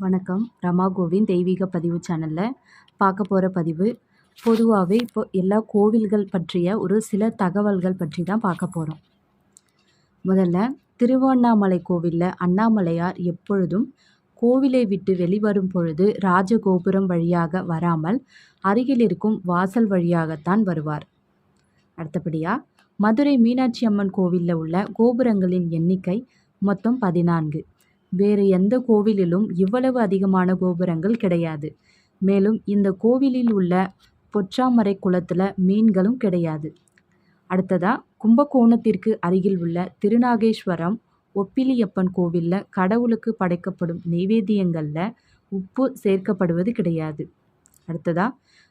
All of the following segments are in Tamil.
வணக்கம். ரமா கோவிந்த் தெய்வீக பதிவு சேனலில் பார்க்க போகிற பதிவு பொதுவாகவே இப்போ எல்லா கோவில்கள் பற்றிய ஒரு சில தகவல்கள் பற்றி தான் பார்க்க போகிறோம் முதல்ல திருவண்ணாமலை கோவிலில் அண்ணாமலையார் எப்பொழுதும் கோவிலை விட்டு வெளிவரும் பொழுது ராஜகோபுரம் வழியாக வராமல் அருகில் இருக்கும் வாசல் வழியாகத்தான் வருவார். அடுத்தபடியாக மதுரை மீனாட்சி அம்மன் கோவிலில் உள்ள கோபுரங்களின் எண்ணிக்கை மொத்தம் பதினான்கு. வேறு எந்த கோவிலிலும் இவ்வளவு அதிகமான கோபுரங்கள் கிடையாது. மேலும் இந்த கோவிலில் உள்ள பொற்றாமரை குளத்தில் மீன்களும் கிடையாது. அடுத்ததா கும்பகோணத்திற்கு அருகில் உள்ள திருநாகேஸ்வரம் ஒப்பிலியப்பன் கோவிலில் கடவுளுக்கு படைக்கப்படும் நெய்வேத்தியங்களில் உப்பு சேர்க்கப்படுவது கிடையாது. அடுத்ததா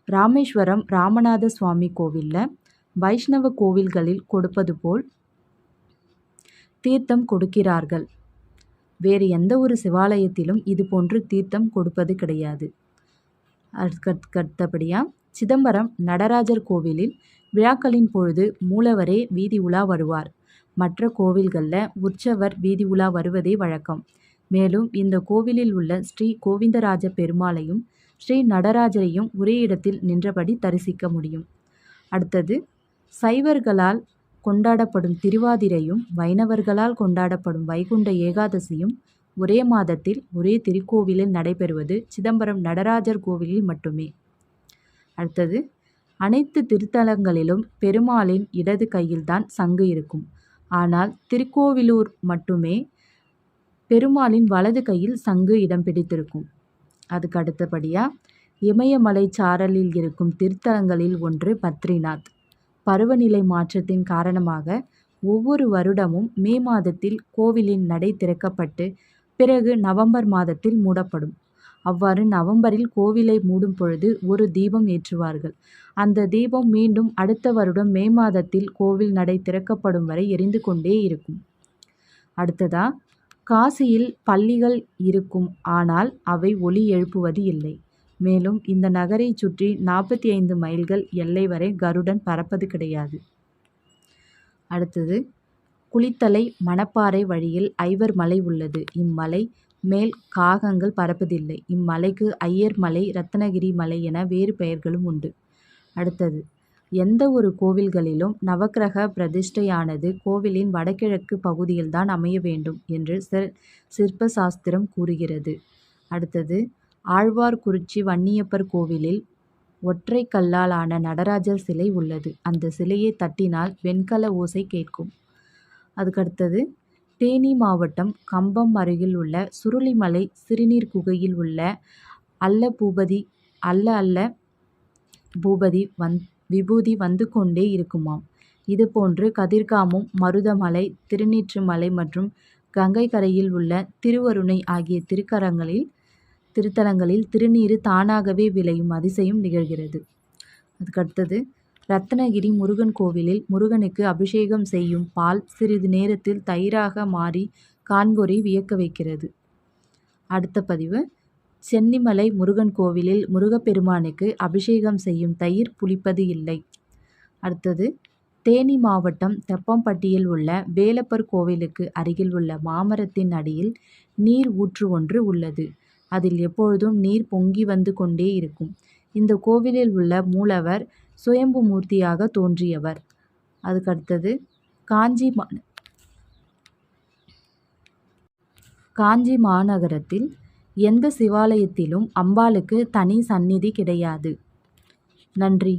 ராமேஸ்வரம் ராமநாத சுவாமி கோவிலில் வைஷ்ணவ கோவில்களில் கொடுப்பது போல் தீர்த்தம் கொடுக்கிறார்கள். வேறு எந்த ஒரு சிவாலயத்திலும் இது போன்று தீர்த்தம் கொடுப்பது கிடையாது. அடுத்தபடியாக சிதம்பரம் நடராஜர் கோவிலில் விழாக்களின் பொழுது மூலவரே வீதி உலா வருவார். மற்ற கோவில்களில் உற்சவர் வீதி உலா வருவதே வழக்கம். மேலும் இந்த கோவிலில் உள்ள ஸ்ரீ கோவிந்தராஜ பெருமாளையும் ஸ்ரீ நடராஜரையும் ஒரே இடத்தில் நின்றபடி தரிசிக்க முடியும். அடுத்தது சைவர்களால் கொண்டாடப்படும் திருவாதிரையும் வைணவர்களால் கொண்டாடப்படும் வைகுண்ட ஏகாதசியும் ஒரே மாதத்தில் ஒரே திருக்கோவிலில் நடைபெறுவது சிதம்பரம் நடராஜர் கோவிலில் மட்டுமே. அடுத்தது அனைத்து திருத்தலங்களிலும் பெருமாளின் இடது கையில்தான் சங்கு இருக்கும். ஆனால் திருக்கோவிலூர் மட்டுமே பெருமாளின் வலது கையில் சங்கு இடம் பிடித்திருக்கும். அதுக்கு அடுத்தபடியாக இமயமலை சாரலில் இருக்கும் திருத்தலங்களில் ஒன்று பத்ரிநாத். பருவநிலை மாற்றத்தின் காரணமாக ஒவ்வொரு வருடமும் மே மாதத்தில் கோவிலின் நடை திறக்கப்பட்டு பிறகு நவம்பர் மாதத்தில் மூடப்படும். அவ்வாறு நவம்பரில் கோவிலை மூடும் பொழுது ஒரு தீபம் ஏற்றுவார்கள். அந்த தீபம் மீண்டும் அடுத்த வருடம் மே மாதத்தில் கோவில் நடை திறக்கப்படும் வரை எரிந்து கொண்டே இருக்கும். அடுத்ததா காசியில் பள்ளிகள் இருக்கும் ஆனால் அவை ஒளி எழுப்புவது இல்லை. மேலும் இந்த நகரைச் சுற்றி நாற்பத்தி ஐந்து மைல்கள் எல்லை வரை கருடன் பறப்பது கிடையாது. அடுத்தது குளித்தலை மணப்பாறை வழியில் ஐவர் மலை உள்ளது. இம்மலை மேல் காகங்கள் பறப்பதில்லை இம்மலைக்கு ஐயர் மலை ரத்னகிரி மலை என வேறு பெயர்களும் உண்டு. அடுத்தது எந்த ஒரு கோவில்களிலும் நவக்கிரக பிரதிஷ்டையானது கோவிலின் வடகிழக்கு பகுதியில்தான் அமைய வேண்டும் என்று சிற்ப சாஸ்திரம் கூறுகிறது. அடுத்தது ஆழ்வார்குறிச்சி வன்னியப்பர் கோவிலில் ஒற்றை கல்லால் ஆன நடராஜர் சிலை உள்ளது. அந்த சிலையை தட்டினால் வெண்கல ஓசை கேட்கும். அதுக்கடுத்தது தேனி மாவட்டம் கம்பம் அருகில் உள்ள சுருளிமலை சிறுநீர் குகையில் உள்ள அல்ல பூபதி அல்ல அல்ல பூபதி வந் விபூதி வந்து கொண்டே இருக்குமாம். இதுபோன்று கதிர்காமம் மருதமலை திருநீற்றுமலை மற்றும் கங்கை கரையில் உள்ள திருவருணை ஆகிய திருக்கரங்களில் திருத்தலங்களில் திருநீறு தானாகவே விளையும் அதிசயம் நிகழ்கிறது. அதுக்கடுத்தது ரத்னகிரி முருகன் கோவிலில் முருகனுக்கு அபிஷேகம் செய்யும் பால் சிறிது நேரத்தில் தயிராக மாறி காண்போரை வியக்க வைக்கிறது. அடுத்த பதிவு சென்னிமலை முருகன் கோவிலில் முருகப்பெருமானுக்கு அபிஷேகம் செய்யும் தயிர் புளிப்பது இல்லை. அடுத்தது தேனி மாவட்டம் தெப்பம்பட்டியில் உள்ள வேலப்பர் கோவிலுக்கு அருகில் உள்ள மாமரத்தின் அடியில் நீர் ஊற்று ஒன்று உள்ளது. அதில் எப்பொழுதும் நீர் பொங்கி வந்து கொண்டே இருக்கும். இந்த கோவிலில் உள்ள மூலவர் சுயம்பு மூர்த்தியாக தோன்றியவர். அதுக்கடுத்தது காஞ்சி மா காஞ்சி மாநகரத்தில் எந்த சிவாலயத்திலும் அம்பாளுக்கு தனி சந்நிதி கிடையாது. நன்றி.